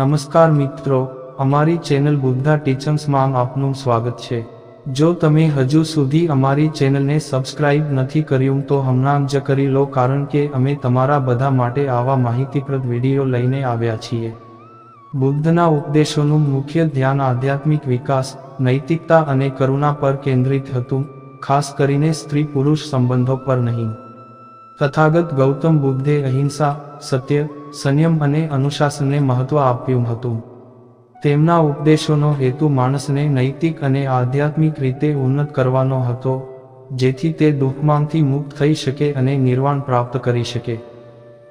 નમસ્કાર મિત્રો, અમારી ચેનલ બુદ્ધા ટીચર્સમાં આપનું સ્વાગત છે. જો તમે હજુ સુધી અમારી ચેનલને સબસ્ક્રાઇબ નથી કર્યું તો હમણાં જ કરી લો કારણ કે અમે તમારા બધા માટે આવા માહિતીપ્રદ વીડિયો લઈને આવ્યા છીએ. બુદ્ધના ઉપદેશોનું મુખ્ય ધ્યાન આધ્યાત્મિક વિકાસ, નૈતિકતા અને કરુણા પર કેન્દ્રિત હતું, ખાસ કરીને સ્ત્રી પુરુષ સંબંધો પર નહીં. તથાગત ગૌતમ બુદ્ધે અહિંસા, સત્ય સંયમ અને અનુશાસનને મહત્વ આપ્યું હતું. તેમના ઉપદેશોનો હેતુ માણસને નૈતિક અને આધ્યાત્મિક રીતે ઉન્નત કરવાનો હતો, જેથી તે દુઃખમાંથી મુક્ત થઈ શકે અને નિર્વાણ પ્રાપ્ત કરી શકે.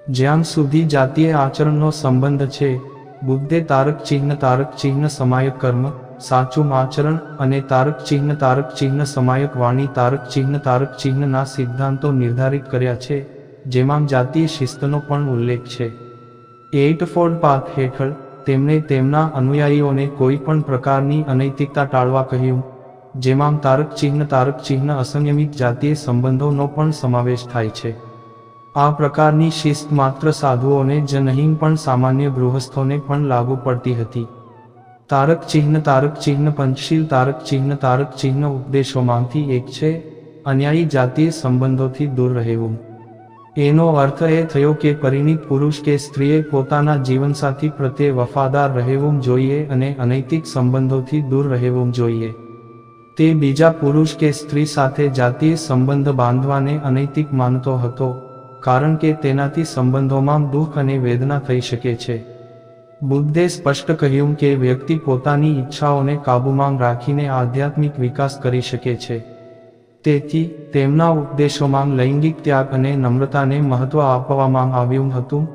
જ્યાં સુધી જાતીય આચરણનો સંબંધ છે, બુદ્ધે તારક ચિહ્ન તારક ચિહ્ન સમાયક કર્મ, સાચું આચરણ અને તારક ચિહ્ન તારક ચિહ્ન સમાયક વાણી તારક ચિહ્ન તારક ચિહ્નના સિદ્ધાંતો નિર્ધારિત કર્યા છે, જેમાં જાતીય શિસ્તનો પણ ઉલ્લેખ છે. એઇટ ફોર પાથ હેઠળ, તેમણે તેમના અનુયાયીઓને કોઈ પણ પ્રકારની અનૈતિકતા ટાળવા કહ્યું, જેમાં તારક ચિહ્ન તારક ચિહ્ન અસંયમિત જાતીય સંબંધોનો પણ સમાવેશ થાય છે. આ પ્રકારની શિસ્ત માત્ર સાધુઓને જ નહીં, પણ સામાન્ય ગૃહસ્થોને પણ લાગુ પડતી હતી. તારક ચિહ્ન તારક ચિહ્ન પંચશીલ, તારક ચિહ્ન તારક ચિહ્ન ઉપદેશોમાંથી એક છે, અન્યાયી જાતીય સંબંધોથી દૂર રહેવું. એનો અર્થ એ થયો કે પરિણીત પુરુષ કે સ્ત્રીએ પોતાના જીવનસાથી પ્રત્યે વફાદાર રહેવું જોઈએ અને અનૈતિક સંબંધોથી દૂર રહેવું જોઈએ. તે બીજા પુરુષ કે સ્ત્રી સાથે જાતીય સંબંધ બાંધવાને અનૈતિક માનતો હતો, કારણ કે તેનાથી સંબંધોમાં દુઃખ અને વેદના થઈ શકે છે. બુદ્ધે સ્પષ્ટ કહ્યું કે વ્યક્તિ પોતાની ઈચ્છાઓને કાબૂમાં રાખીને આધ્યાત્મિક વિકાસ કરી શકે છે. તેથી તેમના ઉપદેશોમાં લૈંગિક ત્યાગ અને નમ્રતાને મહત્વ આપવામાં આવ્યું હતું.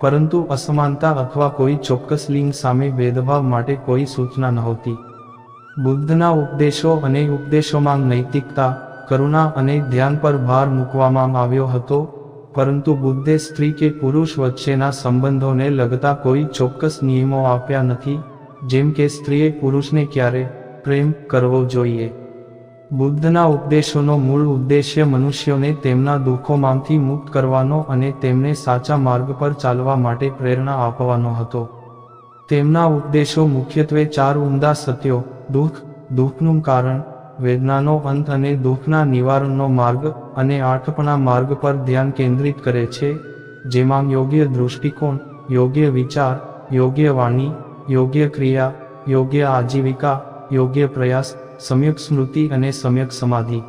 પરંતુ અસમાનતા અથવા કોઈ ચોક્કસ લિંગ સામે ભેદભાવ માટે કોઈ સૂચના નહોતી. બુદ્ધના ઉપદેશો અને ઉપદેશોમાં નૈતિકતા, કરુણા અને ધ્યાન પર ભાર મૂકવામાં આવ્યો હતો. પરંતુ બુદ્ધે સ્ત્રી કે પુરુષ વચ્ચેના સંબંધોને લગતા કોઈ ચોક્કસ નિયમો આપ્યા નથી. જેમ કે સ્ત્રીએ પુરુષને ક્યારે પ્રેમ કરવો જોઈએ. બુદ્ધના ઉપદેશોનો મૂળ ઉદ્દેશ્ય મનુષ્યોને તેમના દુઃખોમાંથી મુક્ત કરવાનો અને તેમને સાચા માર્ગ પર ચાલવા માટે પ્રેરણા આપવાનો હતો. તેમના ઉપદેશો મુખ્યત્વે ચાર ઉમદા સત્યો, દુઃખ, દુઃખનું કારણ, વેદનાનો અંત અને દુઃખના નિવારણનો માર્ગ અને આઠપણા માર્ગ પર ધ્યાન કેન્દ્રિત કરે છે, જેમાં યોગ્ય દૃષ્ટિકોણ, યોગ્ય વિચાર, યોગ્ય વાણી, યોગ્ય ક્રિયા, યોગ્ય આજીવિકા, યોગ્ય પ્રયાસ સમ્યક સ્મૃતિ અને સમ્યક સમાધિ.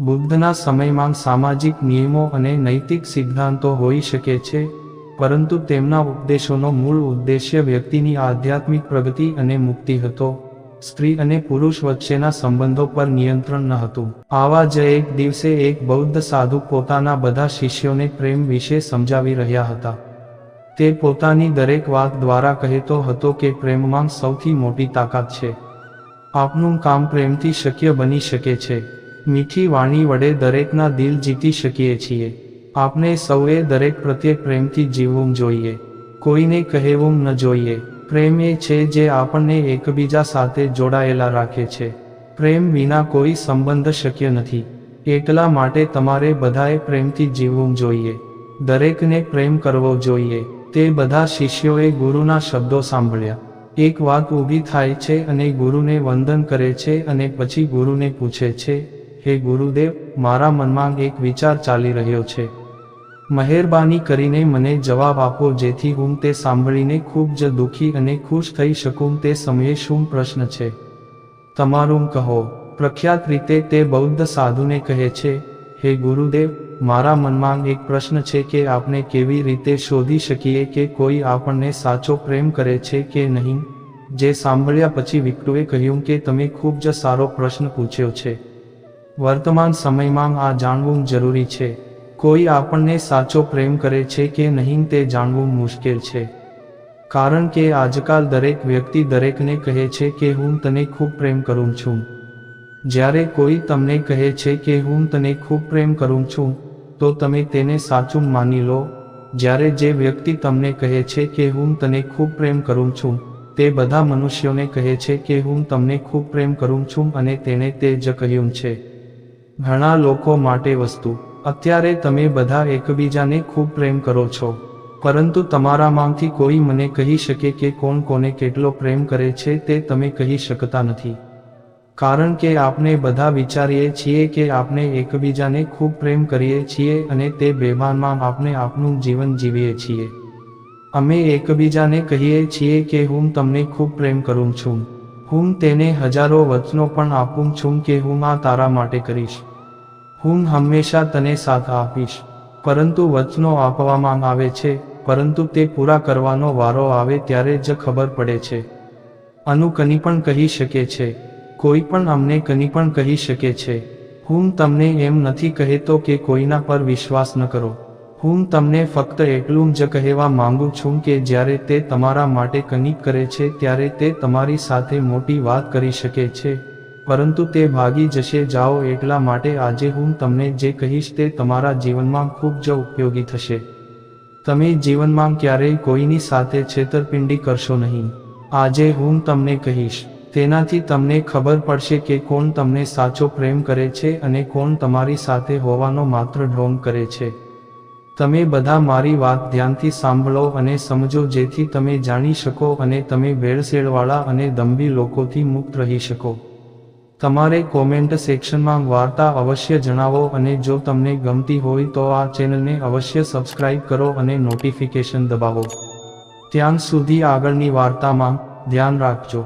બુદ્ધના સમયમાં સામાજિક નિયમો અને નૈતિક સિદ્ધાંતો હોઈ શકે છે, પરંતુ તેમના ઉપદેશોનો મૂળ ઉદ્દેશ્ય વ્યક્તિની આધ્યાત્મિક પ્રગતિ અને મુક્તિ હતો. સ્ત્રી અને પુરુષ વચ્ચેના સંબંધો પર નિયંત્રણ ન હતું. આવા જ એક દિવસે એક બૌદ્ધ સાધુ પોતાના બધા શિષ્યોને પ્રેમ વિશે સમજાવી રહ્યા હતા. તે પોતાની દરેક વાત દ્વારા કહેતો હતો કે પ્રેમમાં સૌથી મોટી તાકાત છે. આપનું કામ પ્રેમથી શક્ય બની શકે છે. મીઠી વાણી વડે દરેકના દિલ જીતી શકીએ છીએ. આપણે સૌએ દરેક પ્રત્યે પ્રેમથી જીવવું જોઈએ. કોઈને કહેવું ન જોઈએ. પ્રેમ એ છે જે આપણને એકબીજા સાથે જોડાયેલા રાખે છે. પ્રેમ વિના કોઈ સંબંધ શક્ય નથી. એટલા માટે તમારે બધાએ પ્રેમથી જીવવું જોઈએ. દરેકને પ્રેમ કરવો જોઈએ. તે બધા શિષ્યોએ ગુરુના શબ્દો સાંભળ્યા. એક વાત ઊભી થાય છે અને ગુરુને વંદન કરે છે અને પછી ગુરુને પૂછે છે, હે ગુરુદેવ, મારા મનમાં એક વિચાર ચાલી રહ્યો છે. મહેરબાની કરીને મને જવાબ આપો જેથી હું તે સાંભળીને ખૂબ જ દુઃખી અને ખુશ થઈ શકું તે સમયે શું પ્રશ્ન છે? તમારું કહો. પ્રખ્યાત રીતે તે બૌદ્ધ સાધુને કહે છે, હે ગુરુદેવ મારા મનમાં એક પ્રશ્ન છે કે આપણે કેવી રીતે શોધી શકીએ કે કોઈ આપણને સાચો પ્રેમ કરે છે કે નહીં? જે સાંભળ્યા પછી વિકટુએ કહ્યું કે તમે ખૂબ જ સારો પ્રશ્ન પૂછ્યો છે. વર્તમાન સમયમાં આ જાણવું જરૂરી છે. કોઈ આપણને સાચો પ્રેમ કરે છે કે નહીં તે જાણવું મુશ્કેલ છે. કારણ કે આજકાલ દરેક વ્યક્તિ દરેકને કહે છે કે હું તને ખૂબ પ્રેમ કરું છું. જ્યારે કોઈ તમને કહે છે કે હું તને ખૂબ પ્રેમ કરું છું તો તમે તેને સાચું માની લો. જ્યારે જે વ્યક્તિ તમને કહે છે કે હું તને ખૂબ પ્રેમ કરું છું, તે બધા મનુષ્યોને કહે છે કે હું તમને ખૂબ પ્રેમ કરું છું અને તેણે તે જ કહ્યું છે. ઘણા લોકો માટે વસ્તુ. અત્યારે તમે બધા એકબીજાને ખૂબ પ્રેમ કરો છો. પરંતુ તમારામાંથી કોઈ મને કહી શકે કે કોણ કોને કેટલો પ્રેમ કરે છે તે તમે કહી શકતા નથી. કારણ કે આપણે બધા વિચારીએ છીએ કે આપણે એકબીજાને ખૂબ પ્રેમ કરીએ છીએ અને તે બેભાનમાં આપણે આપનું જીવન જીવીએ છીએ. અમે એકબીજાને કહીએ છીએ કે હું તમને ખૂબ પ્રેમ કરું છું. હું તેને હજારો વચનો પણ આપું છું કે હું આ તારા માટે કરીશ. હું હંમેશા તને સાથ આપીશ. પરંતુ વચનો આપવામાં આવે છે, પરંતુ તે પૂરા કરવાનો વારો આવે ત્યારે જ ખબર પડે છે. અનુકની પણ કહી શકે છે કોઈ પણ અમને કની પણ કહી શકે છે. હું તમને એમ નથી કહેતો કે કોઈના પર વિશ્વાસ ન કરો. હું તમને ફક્ત એટલું જ કહેવા માંગુ છું કે જ્યારે તે તમારા માટે કંઈક કરે છે ત્યારે તે તમારી સાથે મોટી વાત કરી શકે છે. પરંતુ તે ભાગી જશે, જાઓ એટલા માટે આજે હું તમને જે કહીશ તે તમારા જીવનમાં ખૂબ જ ઉપયોગી થશે. તમે જીવનમાં ક્યારેય કોઈની સાથે છેતરપિંડી કરશો નહીં. આજે હું તમને કહીશ. તેનાથી તમને ખબર પડશે કે કોણ તમને સાચો પ્રેમ કરે છે અને કોણ તમારી સાથે હોવાનો માત્ર ઢોંગ કરે છે. તમે બધા મારી વાત ધ્યાનથી સાંભળો અને સમજો જેથી તમે જાણી શકો અને તમે ભેળસેળવાળા અને દંભી લોકોથી મુક્ત રહી શકો. તમારે કોમેન્ટ સેક્શનમાં વાર્તા અવશ્ય જણાવો અને જો તમને ગમતી હોય તો આ ચેનલને અવશ્ય સબસ્ક્રાઇબ કરો અને નોટિફિકેશન દબાવો. ત્યાં સુધી આગળની વાર્તામાં ધ્યાન રાખજો.